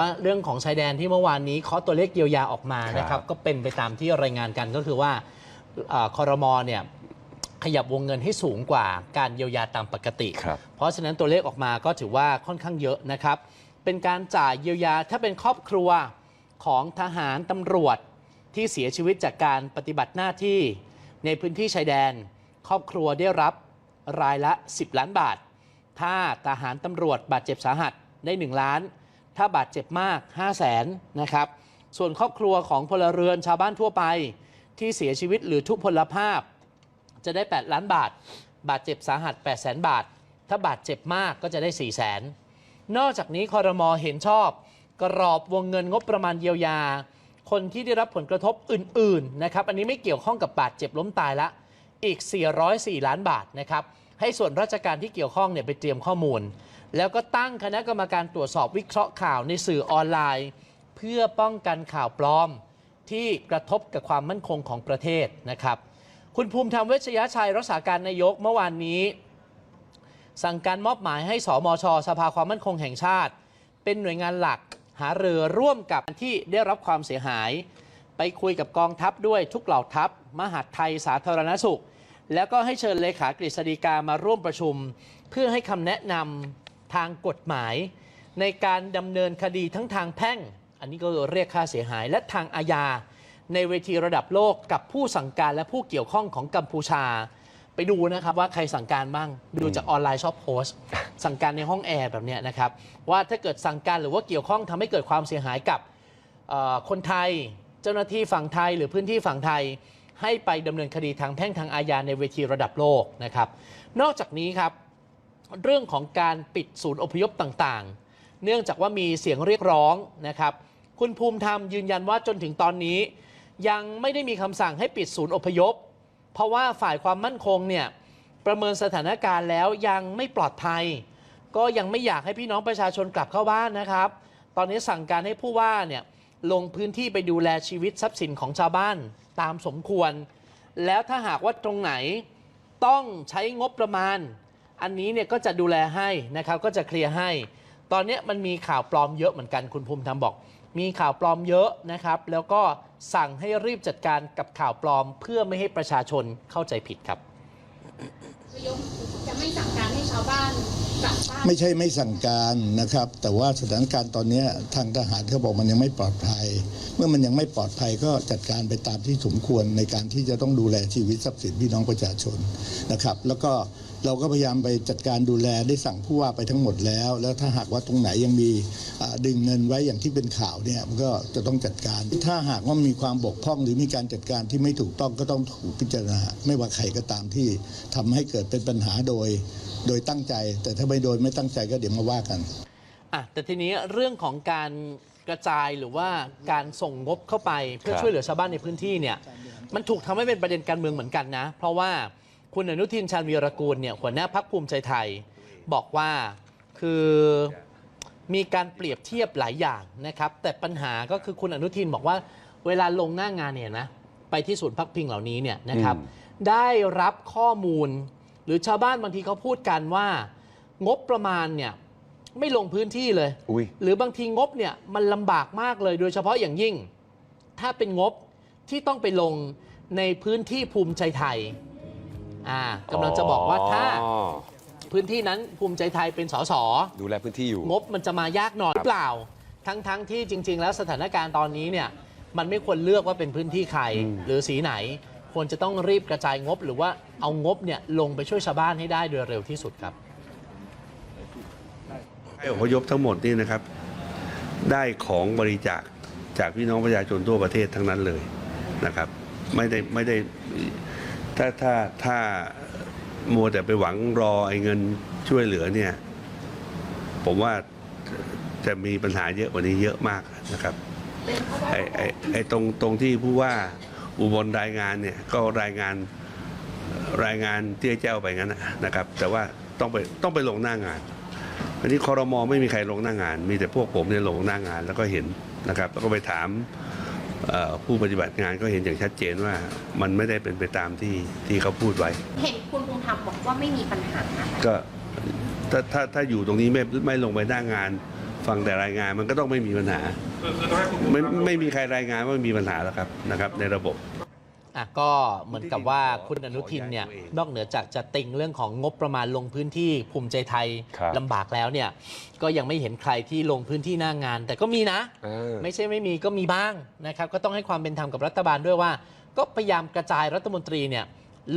ว่าเรื่องของชายแดนที่เมื่อวานนี้เคาะตัวเลขเยียวยาออกมานะคครัรับบก็เป็นไปตามที่รายงานกันก็คือว่าเอ่อคอรมอเนี่ยขยับวงเงินให้สูงกว่าการเยียวยาตามปกติครับเพราะฉะนั้นตัวเลขออกมาก็ถือว่าค่อนข้างเยอะนะครับ เป็นการจ่ายเยียวยาถ้าเป็นครอบครัวของทหารตำรวจที่เสียชีวิตจากการปฏิบัติหน้าที่ในพื้นที่ชายแดน ครอบครัวได้รับรายละ 10 ล้านบาท ถ้าทหารตำรวจบาดเจ็บสาหัสได้ 1 ล้าน ถ้าบาดเจ็บมาก 5 0 0แสนนะครับ ส่วนครอบครัวของพลเรือนชาวบ้านทั่วไป ที่เสียชีวิตหรือทุพพลภาพ จะได้ 8 ล้านบาท บาดเจ็บสาหัส 8 0 0แสนบาท ถ้าบาดเจ็บมากก็จะได้ 4 0 0แสนนอกจากนี้คอรมอเห็นชอบ กรอบวงเงินงบประมาณเยียวยา คนที่ได้รับผลกระทบอื่นๆนะครับอันนี้ไม่เกี่ยวข้องกับบาดเจ็บล้มตายละอีก 404 ล้านบาทนะครับให้ส่วนราชการที่เกี่ยวข้องเนี่ยไปเตรียมข้อมูล แล้วก็ตั้งคณะกรรมการตรวจสอบวิเคราะห์ข่าวในสื่อออนไลน์ เพื่อป้องกันข่าวปลอมที่กระทบกับความมั่นคงของประเทศนะครับ คุณภูมิธรรมเวชยชัยรักษาการนายกเมื่อวานนี้ สั่งการมอบหมายให้สมช สภาความมั่นคงแห่งชาติ เป็นหน่วยงานหลักหาเรือร่วมกับที่ได้รับความเสียหาย ไปคุยกับกองทัพด้วยทุกเหล่าทัพ มหาดไทยสาธารณสุข แล้วก็ให้เชิญเลขากฤษฎีกามาร่วมประชุม เพื่อให้คำแนะนำ ทางกฎหมาย ในการดำเนินคดีทั้งทางแพ่ง อันนี้ก็เรียกค่าเสียหายและทางอาญา ในเวทีระดับโลกกับผู้สั่งการและผู้เกี่ยวข้องของกัมพูชา ไปดูนะครับว่าใครสั่งการบ้าง ดูจากออนไลน์ชอบโพสต์ สั่งการในห้องแอร์แบบเนี้ยนะครับ ว่าถ้าเกิดสั่งการหรือว่าเกี่ยวข้องทำให้เกิดความเสียหายกับเอ่อคนไทย เจ้าหน้าที่ฝั่งไทยหรือพื้นที่ฝั่งไทย ให้ไปดำเนินคดีทางแพ่งทางอาญาในเวทีระดับโลกนะครับ นอกจากนี้ครับ เรื่องของการปิดศูนย์อพยพต่างๆ เนื่องจากว่ามีเสียงเรียกร้องนะครับ คุณภูมิธรรมยืนยันว่าจนถึงตอนนี้ ยังไม่ได้มีคำสั่งให้ปิดศูนย์อพยพ เพราะว่าฝ่ายความมั่นคงเนี่ยประเมินสถานการณ์แล้วยังไม่ปลอดภัย ก็ยังไม่อยากให้พี่น้องประชาชนกลับเข้าบ้านนะครับ ตอนนี้สั่งการให้ผู้ว่าเนี่ยลงพื้นที่ไปดูแลชีวิตทรัพย์สินของชาวบ้านตามสมควร แล้วถ้าหากว่าตรงไหนต้องใช้งบประมาณ อันนี้เนี่ยก็จะดูแลให้นะครับก็จะเคลียร์ให้ ตอนนี้มันมีข่าวปลอมเยอะเหมือนกันคุณภูมิธรรมบอก มีข่าวปลอมเยอะนะครับ แล้วก็สั่งให้รีบจัดการกับข่าวปลอมเพื่อไม่ให้ประชาชนเข้าใจผิดครับนายกจะไม่สั่งการให้ชาวบ้านกลับบ้านไม่ใช่ไม่สั่งการนะครับ แต่ว่าสถานการณ์ตอนเนี้ยทางทหารเขาบอกมันยังไม่ปลอดภัย เมื่อมันยังไม่ปลอดภัยก็จัดการไปตามที่สมควรในการที่จะต้องดูแลชีวิตทรัพย์สินพี่น้องประชาชนนะครับ แล้วก็ เราก็พยายามไปจัดการดูแลได้สั่งผู้ว่าไปทั้งหมดแล้ว แล้วถ้าหากว่าตรงไหนยังมีดึงเงินไว้อย่างที่เป็นข่าวเนี่ยมันก็จะต้องจัดการ ถ้าหากว่ามีความบกพร่องหรือมีการจัดการที่ไม่ถูกต้องก็ต้องถูกพิจารณา ไม่ว่าใครก็ตามที่ทำให้เกิดเป็นปัญหาโดย โดยตั้งใจ แต่ถ้าไม่โดยไม่ตั้งใจก็เดี๋ยวมาว่ากันอะแต่ทีนี้เรื่องของการกระจายหรือว่าการส่งงบเข้าไปเพื่อช่วยเหลือชาวบ้านในพื้นที่เนี่ยมันถูกทำให้เป็นประเด็นการเมืองเหมือนกันนะ เพราะว่า คุณอนุทินชาญวีรกูลเนี่ยหัวหน้าพักภูมิใจไทย บอกว่าคือมีการเปรียบเทียบหลายอย่างนะครับ แต่ปัญหาก็คือคุณอนุทินบอกว่าเวลาลงหน้างานเนี่ยนะไปที่ศูนย์พักพิงเหล่านี้เนี่ยนะครับอืมได้รับข้อมูล หรือชาวบ้านบางทีเขาพูดกันว่า งบประมาณเนี่ยไม่ลงพื้นที่เลยอุ้ยหรือบางทีงบเนี่ยมันลำบากมากเลยโดยเฉพาะอย่างยิ่ง ถ้าเป็นงบที่ต้องไปลงในพื้นที่ภูมิใจไทย อ่ากำลังจะบอกว่าถ้าพื้นที่นั้นภูมิใจไทยเป็นสสดูแลพื้นที่อยู่ งบมันจะมายากหน่อยหรือเปล่า ทั้งทั้งที่จริง ๆ แล้วสถานการณ์ตอนนี้เนี่ยมันไม่ควรเลือกว่าเป็นพื้นที่ใครอืมหรือสีไหน ควรจะต้องรีบกระจายงบ หรือว่าเอางบเนี่ยลงไปช่วยชาวบ้านให้ได้โดยเร็วที่สุดครับให้อพยพทั้งหมดนี่นะครับ ได้ของบริจาคจากพี่น้องประชาชนทั่วประเทศทั้งนั้นเลยนะครับ ไม่ได้ไม่ได้ ถ้าถ้าถ้ามัวแต่ไปหวังรอไอ้เงินช่วยเหลือเนี่ย ผมว่าจะมีปัญหาเยอะกว่านี้เยอะมากนะครับไอ้ไอ้ไอ้ตรงตรงที่ผู้ว่าอุบลรายงานเนี่ยก็รายงานรายงานเตี้ยเจ้าไปงั้นนะครับ แต่ว่าต้องไปต้องไปลงหน้างานอันนี้คอรมอไม่มีใครลงหน้างาน มีแต่พวกผมเนี่ยลงหน้างานแล้วก็เห็นนะครับ แล้วก็ไปถาม ผู้ปฏิบัติงานก็เห็นอย่างชัดเจนว่ามันไม่ได้เป็นไปตามที่ที่เขาพูดไว้ เห็นคุณภูมิธรรมบอกว่าไม่มีปัญหา ก็ถ้าถ้าถ้าอยู่ตรงนี้ไม่ไม่ลงไปหน้างานฟังแต่รายงานมันก็ต้องไม่มีปัญหา ไม่ไม่มีใครรายงานว่ามีปัญหาแล้วครับนะครับ ในระบบ อะก็เหมือนกับว่าคุณอนุทินเนี่ยขออนุญาตตัวเองนอกเหนือจากจะติงเรื่องของงบประมาณลงพื้นที่ภูมิใจไทยครับลำบากแล้วเนี่ย ก็ยังไม่เห็นใครที่ลงพื้นที่หน้างาน แต่ก็มีนะอ่าไม่ใช่ไม่มีก็มีบ้างนะครับ ก็ต้องให้ความเป็นธรรมกับรัฐบาลด้วยว่า ก็พยายามกระจายรัฐมนตรีเนี่ย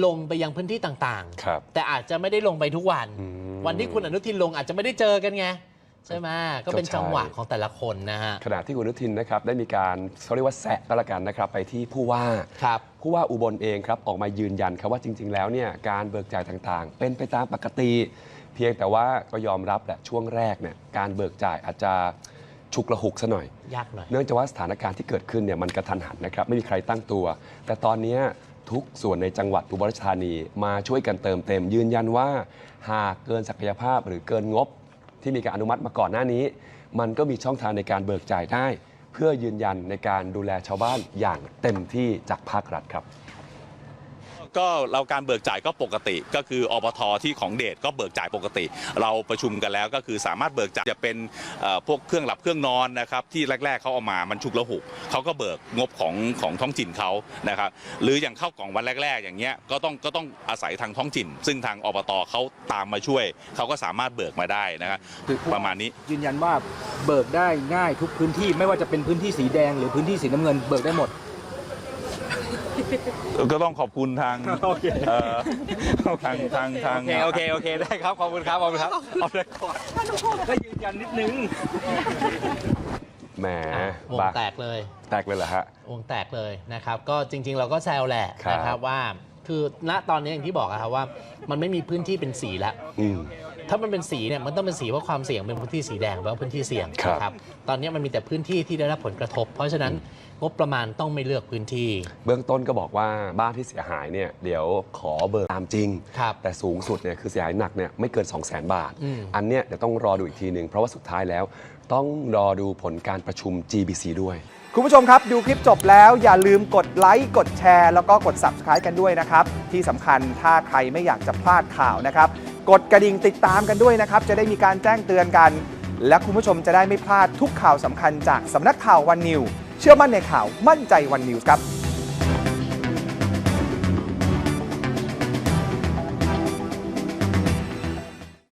ลงไปยังพื้นที่ต่างครับ ๆ แต่อาจจะไม่ได้ลงไปทุกวัน อืม วันที่คุณอนุทินลงอาจจะไม่ได้เจอกันไง ใช่ไหมก็เป็นก็ใช่จังหวะของแต่ละคนนะฮะขณะที่คุณอนุทินนะครับได้มีการเขาเรียกว่าแซะก็แล้วกันนะครับไปที่ผู้ว่าครับผู้ว่าอุบลเองครับออกมายืนยันครับว่าจริง ๆ แล้วเนี่ยการเบิกจ่ายต่างๆ เป็นไปตามปกติ เพียงแต่ว่าก็ยอมรับแหละช่วงแรกเนี่ยการเบิกจ่ายอาจจะฉุกระหุกซะหน่อย ยากหน่อย เนื่องจากว่าสถานการณ์ที่เกิดขึ้นเนี่ยมันกระทันหันนะครับไม่มีใครตั้งตัว แต่ตอนเนี้ยทุกส่วนในจังหวัดอุบลราชธานีมาช่วยกันเติมเต็ม ยืนยันว่า หากเกินศักยภาพหรือเกินงบ ที่มีการอนุมัติมาก่อนหน้านี้ มันก็มีช่องทางในการเบิกจ่ายได้ เพื่อยืนยันในการดูแลชาวบ้านอย่างเต็มที่จากภาครัฐครับ ก็เราการเบิกจ่ายก็ปกติ ก็คืออปทที่ของเดชก็เบิกจ่ายปกติ เราประชุมกันแล้วก็คือสามารถเบิกจ่ายจะเป็นเอ่อพวกเครื่องหลับเครื่องนอนนะครับที่แรก ๆเขาเอามามันฉุกละหุกเขาก็เบิกงบของของท้องถิ่นเขานะครับหรืออย่างเข้ากล่องวันแรก ๆ อย่างเงี้ยก็ต้องก็ต้องอาศัยทางท้องถิ่น ซึ่งทางอบตเขาตามมาช่วยเขาก็สามารถเบิกมาได้นะครับประมาณนี้ยืนยันว่าเบิกได้ง่ายทุกพื้นที่ไม่ว่าจะเป็นพื้นที่สีแดงหรือพื้นที่สีน้ำเงินเบิกได้หมด ก็ต้องขอบคุณทางเอ่อทางทางทาง โอเคโอเคโอเคได้ครับขอบคุณครับขอบคุณครับเอาเลยก่อนก็ยืนยันนิดนึง แหมวงบาแตกเลย แตกเลยเหรอฮะ วงแตกเลยนะครับ ก็จริง ๆ เราก็แซวแหละครับ นะครับว่า คือณตอนนี้อย่างที่บอกอะครับว่า มันไม่มีพื้นที่เป็นสีแล้ว อืม ถ้ามันเป็นสีเนี่ยมันต้องเป็นสีเพราะความเสี่ยงเป็นพื้นที่สีแดงแปลว่าพื้นที่เสี่ยงครับนะครับ ตอนนี้มันมีแต่พื้นที่ที่ได้รับผลกระทบ เพราะฉะนั้นงบประมาณต้องไม่เลือกพื้นที่ เบื้องต้นก็บอกว่าบ้านที่เสียหายเนี่ยเดี๋ยวขอเบิกตามจริง ครับแต่สูงสุดเนี่ยคือเสียหายหนักเนี่ยไม่เกิน 2 0 0 0 0 0 บาท อืม อันเนี้ยเดี๋ยวต้องรอดูอีกทีหนึ่งเพราะว่าสุดท้ายแล้ว ต้องรอดูผลการประชุม GBC ด้วย คุณผู้ชมครับ ดูคลิปจบแล้วอย่าลืมกดไลค์ กดแชร์ แล้วก็กด Subscribe กันด้วยนะครับ ที่สำคัญถ้าใครไม่อยากจะพลาดข่าวนะครับ กดกระดิ่งติดตามกันด้วยนะครับ จะได้มีการแจ้งเตือนกัน และคุณผู้ชมจะได้ไม่พลาดทุกข่าวสำคัญจากสำนักข่าววันนิว เชื่อมั่นในข่าวมั่นใจวันนิวครับ